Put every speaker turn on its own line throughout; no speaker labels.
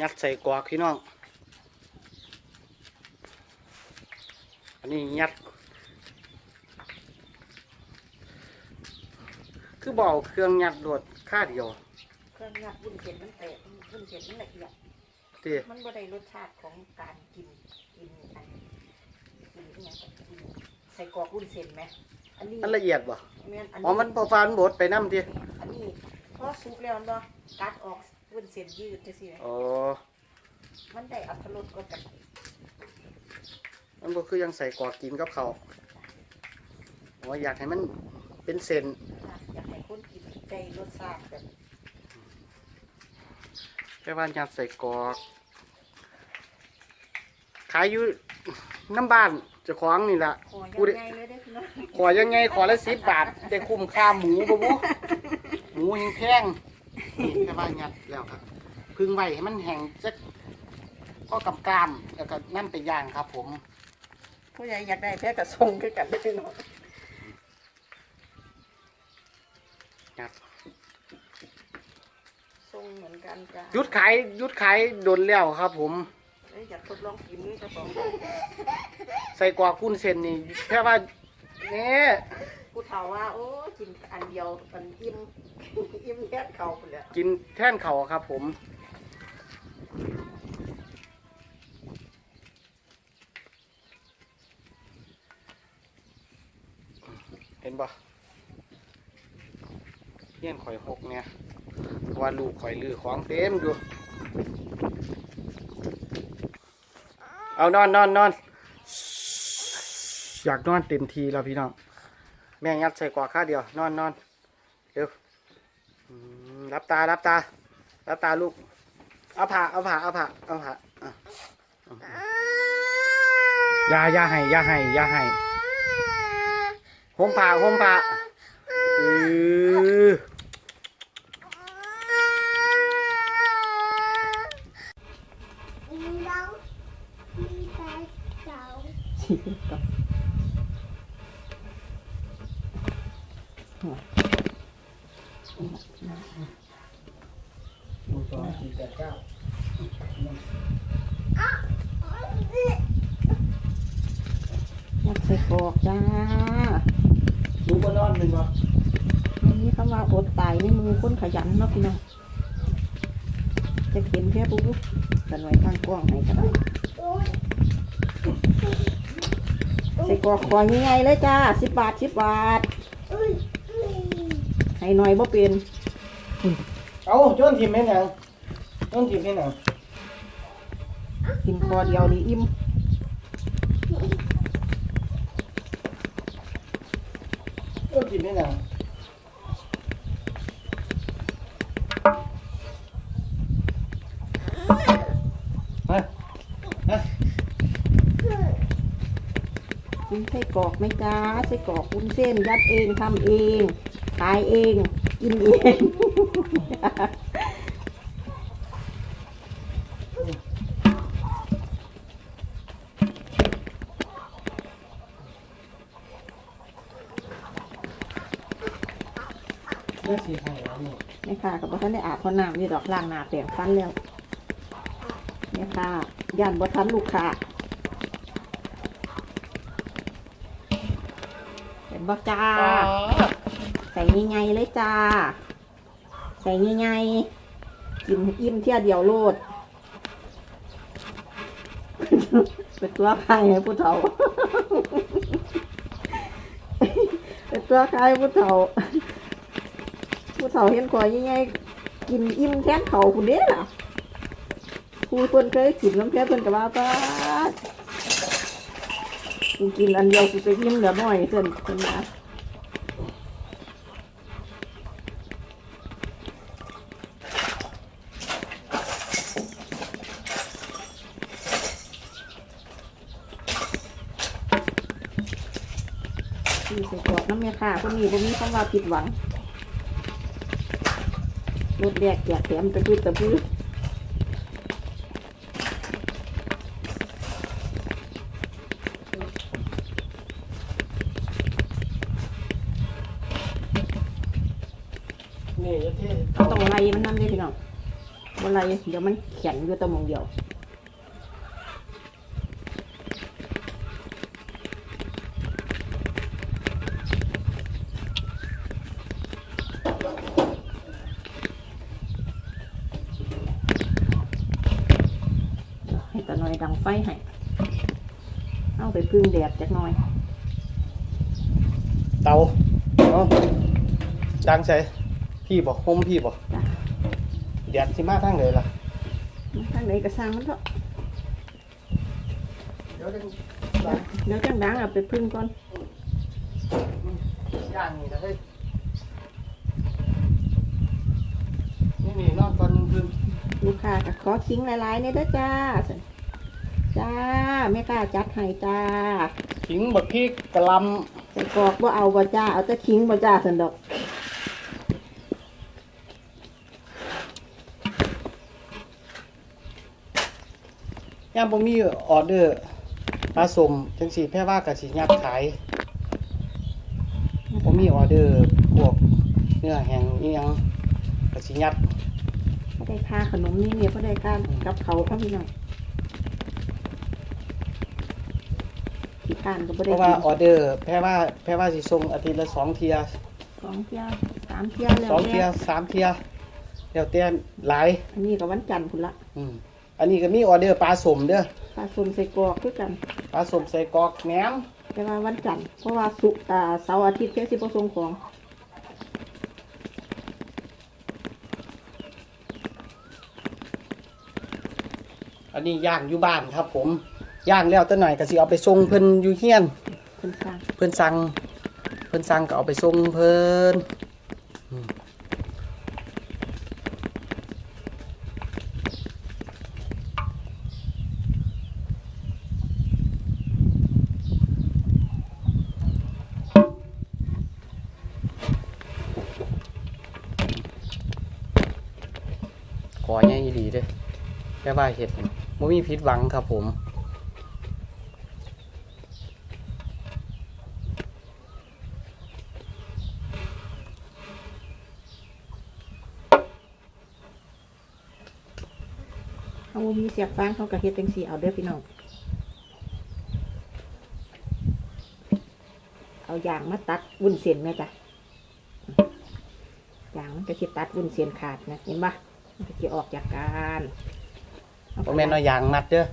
ยัดใส่กรอกพี่น้อง อันนี้ยัด คือบอกเครื่องยัดโดดค่าเดียว
เครื่องงัดวุ้นเส้นมันแตกวุ้นเส้นมันละเอียด
ตี
มันบ่ได้รสชาติของการกินกินอันกินอหย่างกับกินใส่กรอกวุ้นเส้นไหมอันนี้
มันละเอียดบ่
แม่นอัน
อ๋อมันพอฟานบดไปน้ำที
อันนี้พอสุกแล้วเนาะกัดออก วุ้นเส้นยืดจังซี่นะ
อ๋อ
มันได้อัตรสก็กัน
มันก็คือยังใส่กรอกกินกับเขาวอ๋ออยากให้มันเป็นเส้น
อยากให้คนกินได้รสชาติแบบ
แค่ว่ายัดใส่กรอกขายอยู่น้ำบ้านเจะคล้าของนี่แหละ
คอ
กูได้
ยังไงเลยเด้อพี่น้อง
ขอยังไงขอละสิบบาท ได้คุ้มค่าหมูบ่บุหมูยังแพง นี่แค่ว่ายัดแล้วครับพึ่งไว้ให้มันแห้งจักก็กับกล้ามแล้วก็นั่นไปย่างครับ ผม
ผู้ใหญ่อยากได้แพ้กับทรงคือกันเด้อพี่น้อง
ยัด
ทรงเหมือนกันจ้ะ
หยุดขายหยุดขายโดนแล้วครับ ผม
เอ้ยอยากทดลองกินมือเจ้าของ
ใส่กรอกกุ้นเส้นนี่แค่ว่าเนี่ย
ผู้เฒ่าว่าโอ้กินอันเดียวมันอิ่ม อิ่มแค่เขาไปเลย
กินแท่นเขาครับผม เห็นปะเฮี้ยนข่อยหกเนี่ยว่าลูกข่อยลือของเต็มอยู่ เอานอนนอนนอนอยากนอนเต็มทีแล้วพี่น้อง แม่งัดใส่กว่าข้าเดียวนอนนอน รับตารับตา รับตาลูก เอาผ่าเอาผ่าเอาผ่าเอาผ่าอะอยาอยาให้อยาให้อยาให้ห่มผ้าห่มผ้าเออ สองสี่แปดเก้า
อยากใส่กอกจ้า
ลูกก็นอนหนึ่งวะ
อันนี้คำว่าอดตายในมือคนขยันเนาะพี่น้องจะเข็นแค่ปุ๊บกันไว้ข้างกล้องไหนก็ได้ใส่กอกคอยง่ายเลยจ้าสิบบาทสิบบาท ให้หน่อยบ่เป็น
เอาโจนทีมให้หนังโจนทีมให้หนัง
กินคอเดียวนี่อิ่ม
โจนทีมให้หนังมามา
กินไส้กรอกไหมจ้าไส้กรอกวุ้นเส้นยัดเองทำเอง ขายเอง กินเอง
เลือสีไข่แล้วนี่
นี่ค่ะกับท่านได้อาบพอน้ำนี่ดอกล่างหนาแปลงฟันแล้วนี่ค่ะย่านบ่ทันลูกค้าเห็นบ่จ้า ส่ง่ายๆเลยจ้า ใส่ง่ายๆกินอิ่มเที่ยเดียวโลดเป็นตัวใครให้ผู้เฒ่าเป็นตัวใครผู้เฒ่า ผู้เฒ่าเห็นข่อยยังไงกินอิ่มแทนเขาคุณเด้ล่ะครูเพิ่นเคยกินน้ำแท้เพิ่นก็ว่าป้ากินอันเดียวกูไปยิ้มเหลือน้อยเพิ่นเพิ่นมาที่ใส่กรอกน้ำเมียค่ะคนนี้ผมมีคำว่าผิดหวังรถแรกแจกแถมตะพื้ตะพื้
นี่จะเท่
ต้องไล่มันนั่นเลยพี่น้องบ่อะไรเดี๋ยวมันแข็งอยู่แตะมองเดียว ให้ตาหน่อยดังไฟ ให้เอาไปพึ่งแดดจักหน่อย
เตาเอาดังใส่พี่บอกคมพี่บอก
จ้ะ
แดดสิมาทางไหนล่ะ
ทางไหนก็สร้างมันเถอะ
เดี๋ยวจะ
เดี๋ยวจังดังเอาไปพึ่งก่อน
ย่างนี่นะเฮ้ยนี่นี่นอนตอนคืน
ลูกค้าก็ขอคิงหลายๆเนี่ยเด้อจ้า จ้าแม่กล้าจัดให้จ้า
ขิงบักพริกกะหล
ใส่กรอกบ่เอาบ่จ้าเอาแต่คิงบ่จ้าสันดอกำ
ย่ามบ่มีออเดอร์ปลาสมจังสีแพ่ว่ากับสียัดขายบ่มีออเดอร์พวกเนื้อแห้งอีหยังกับสียัด
บ่ได้ค่าขนมนี่เนี่ยบ่ได้การกับเขาวครับพี่น้อง ที่ทานก็บ่
เพ
ได้
ราะว่าออเดอร์แพ่ว่าแพ่ว่าสิส่งอาทิตย์ละสองเทีย
สองเที่ยสามเที่ยแล้ว
สองเทีย
แม่
สามเทียแล้วแต่หลาย
อันนี้ก็วันจันทร์พุ่นละ
อืมอันนี้ก็มีออเดอร์ปลาสมเด้อ
ปลาส้มใส่กรอกคือกัน
ปลาสมใส่กรอกแหนม
แต่ว่าวันจันทร์เพราะว่าสุกร์อ่าเสาร์อาทิตย์แค่สิบ่ส่งของ
อันนี้ย่างอยู่บ้านครับผม ย่างแล้วตั้งหน่อยก็สิเอาไปส่งเพิ่นอยู่เฮียน
เพิ่นสร้าง
เพิ่นสั่งเพิ่นสั่งก็เอาไปส่งเพิ่นอืมขอใหญ่อีหลีเด้อแค่ว่าเห็ดบ่มีผิดหวังครับผม
บ่มีเสียบฟางเขาก็เฮ็ดจังซี่เอาเด้อพี่น้องเอายางมาตัดวุ้นเส้นแม่จ้ะยางมันก็สิตัดวุ้นเส้นขาดนะเห็นปะมันก็สิออกจากกันเอา
บ่แม่นเอายางมัดเด้อ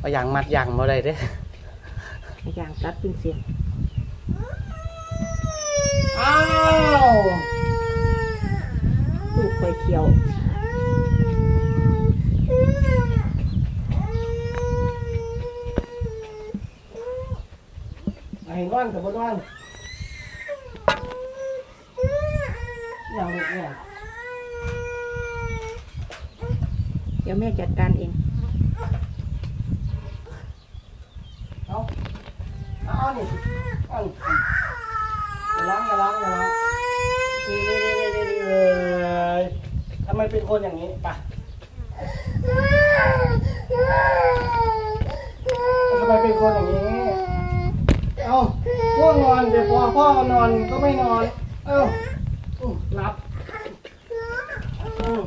เอายางมัดยางบ่ได้เด้อ
อายางตัดวุ้นเส้น
อ้าว
ลูกค่อยเคี่ยว
ไอ้นอนกับบ่นอนอย่างลูกเนี่ย
เดี๋ยวแม่จัดการเอง
เอาเอานี่เอาอย่าล้างอย่าล้างอย่าล้างนี่นี่นี่นี่นี่เลยทำไมเป็นคนอย่างนี้ปะทำไมเป็นคนอย่างนี้ เอาพ่อนอนเดี๋ยวพอพ่อนอนก็ไม่นอน เอ้าหลับอืม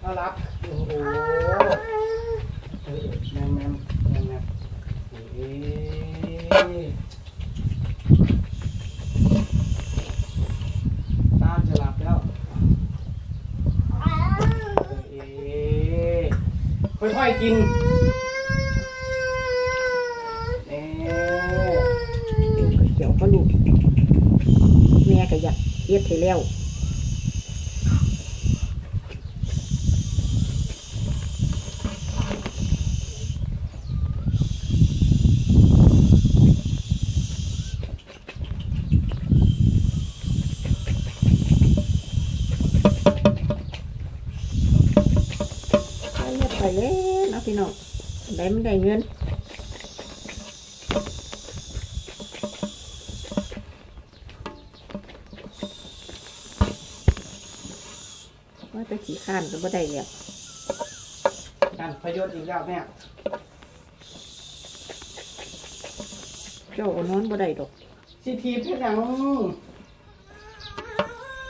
เอาหลับโอ้โหเออแมมแมมแมมแมมเอ้ยตาจะหลับแล้วเอ้ยค่อยๆกินเอ้ย
ลูกก็เคี่ยวก็ ลูก แม่ก็อยากเฮ็ดให้แล้วไปเฮ็ดไปเลยเนะพี่น้องได้ไม่ได้เงิน ขี้ข้านก็บ่ได้แล้ว
นั่นพยศอีกแล้วแม่
เจ้าอนอนบ่ได้ดอก
สิทีเพื่อนยัง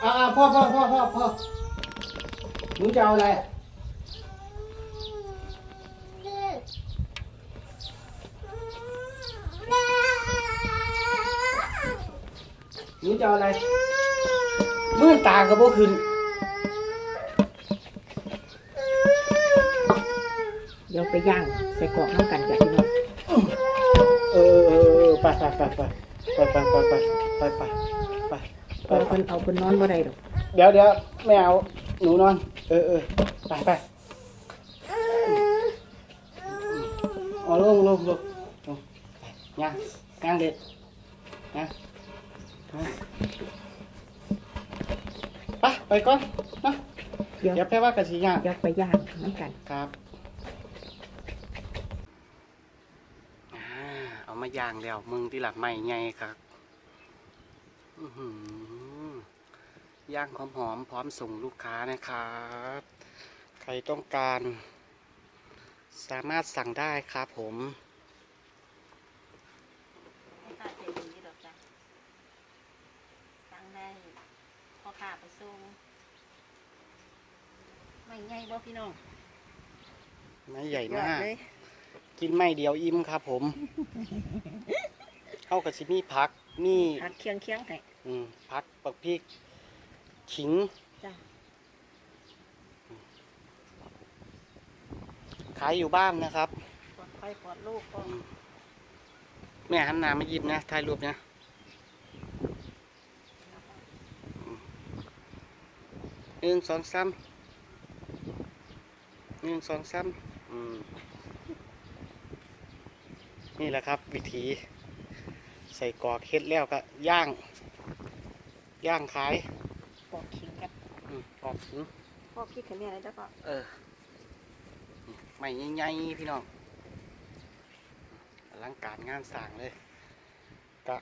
อ่าพ่อพ่อพ่อพ่อพ่อหนูจะเอาอะไรหนูจะเอาอะไรมื่นตาก็บ่ขึ้น
ไปย่างใส่กรอกน้ำกันกับพี่น้อง
เออเออเออไปไปไปไปไปไปไปไปไปไปไป
พอเพิ่นเอาเพิ่นนอนบ่ได้ดอก
เดี๋ยวเดี๋ยวแม่เอาหนูนอน เออเออไปไปอ๋อลงลงลงลงย่างย่างเด็ดนะไปไปก่อนนะ
เดี๋ยว
เดี๋ยวแพ่ว่ากระสีย่าง
อยากไปย่างน้ำกัน
ครับอ่าเอา มาย่างแล้วมึงที่หลับใหม่ไงครับอื้อหือย่างหอมๆพร้อมส่งลูกค้านะครับ ใครต้องการ สามารถสั่งได้ครับผม
ไม่ค่าใจดีดอกจ้ะสั่งได้พอขาไปส่งไม่ไงบ่พี่น้อง
ไม้ใหญ่
ยอ
มา
ด
ก
เลย
กินไม่เดียวอิ่มครับ ผมเข้ากับชิมีพัก มี
ผักเคียงเคียงๆให้
อืมพักปักพริกขิง
จ้ะ
ขายอยู่บ้านนะครับ
ปลอดภัยปลอดลูกปลอด
แม่หันหน้ามายิ้มนะถ่ายรูปนะหนึ่งสองสามหนึ่งสองสามอืม นี่แหละครับ วิธี ใส่กรอกเฮ็ดแล้วก็ย่าง ย่างขาย
ปลอดขิงกับ
อืมกรอกอืม
พ่อคิดแค่นี้เลยแล้วก็
เออไม่ใหญ่ๆพี่น้องอลังการงานสร้างเลยก็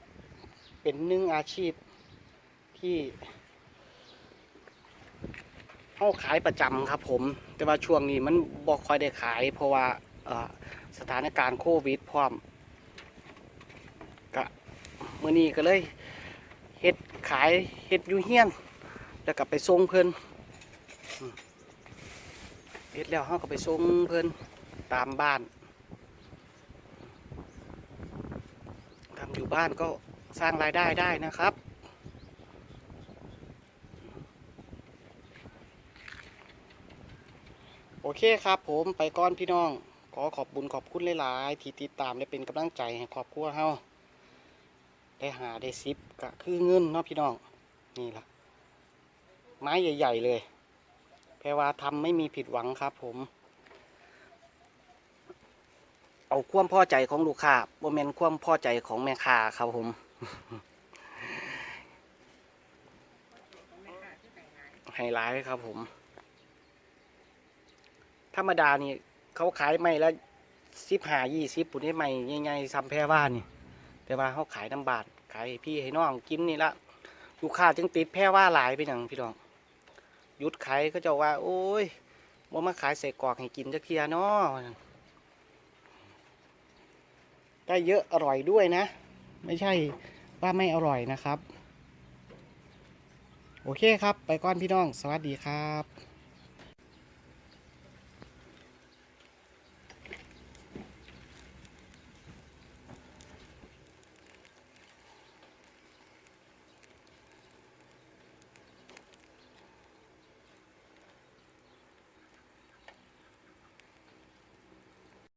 เป็นหนึ่งอาชีพที่เข้าขายประจำครับผม แต่ว่าช่วงนี้มันบอกค่อยได้ขาย เพราะว่าเอ่อ สถานการณ์โควิดพร้อมก็มื่อนี้ก็เลยเฮ็ดขายเฮ็ดยูเฮียน แล้วก็ไปส่งเพิ่นเฮ็ดแล้วเขาก็ไปส่งเพิ่นตามบ้านทำอยู่บ้านก็สร้างรายได้ได้นะครับโอเคครับผมไปก่อนพี่น้อง ขอขอบบุญขอบคุณหลายๆที่ติดตามและเป็นกำลังใจให้ครอบครัวเฮาได้หาได้ซิปก็คือเงินเนาะพี่น้องนี่ละไม้ใหญ่ ๆ เลยแพรว่าทำไม่มีผิดหวังครับผม เอาความพ่อใจของลูกค้าบ่แมนความพ่อใจของแม่ค้าครับผมไฮไลท์ครับผม ธรรมดานี่ เขาขายไม่ละสิบหายี่สิบปุ่นให้ไม่ใหญ่ๆซ้ำแพรว่านี่ แต่ว่าเขาขายน้ำบาทขายให้พี่ให้น้องกินนี่ละลูกค้าจึงติดแพรว่าหลายไปอย่างพี่น้องหยุดขายก็จะว่า โอ้ยบ่ามาขายใส่กรอกให้กินจักเทียเนาะได้เยอะอร่อยด้วยนะ ไม่ใช่ว่าไม่อร่อยนะครับ โอเคครับ ไปก่อนพี่น้อง สวัสดีครับ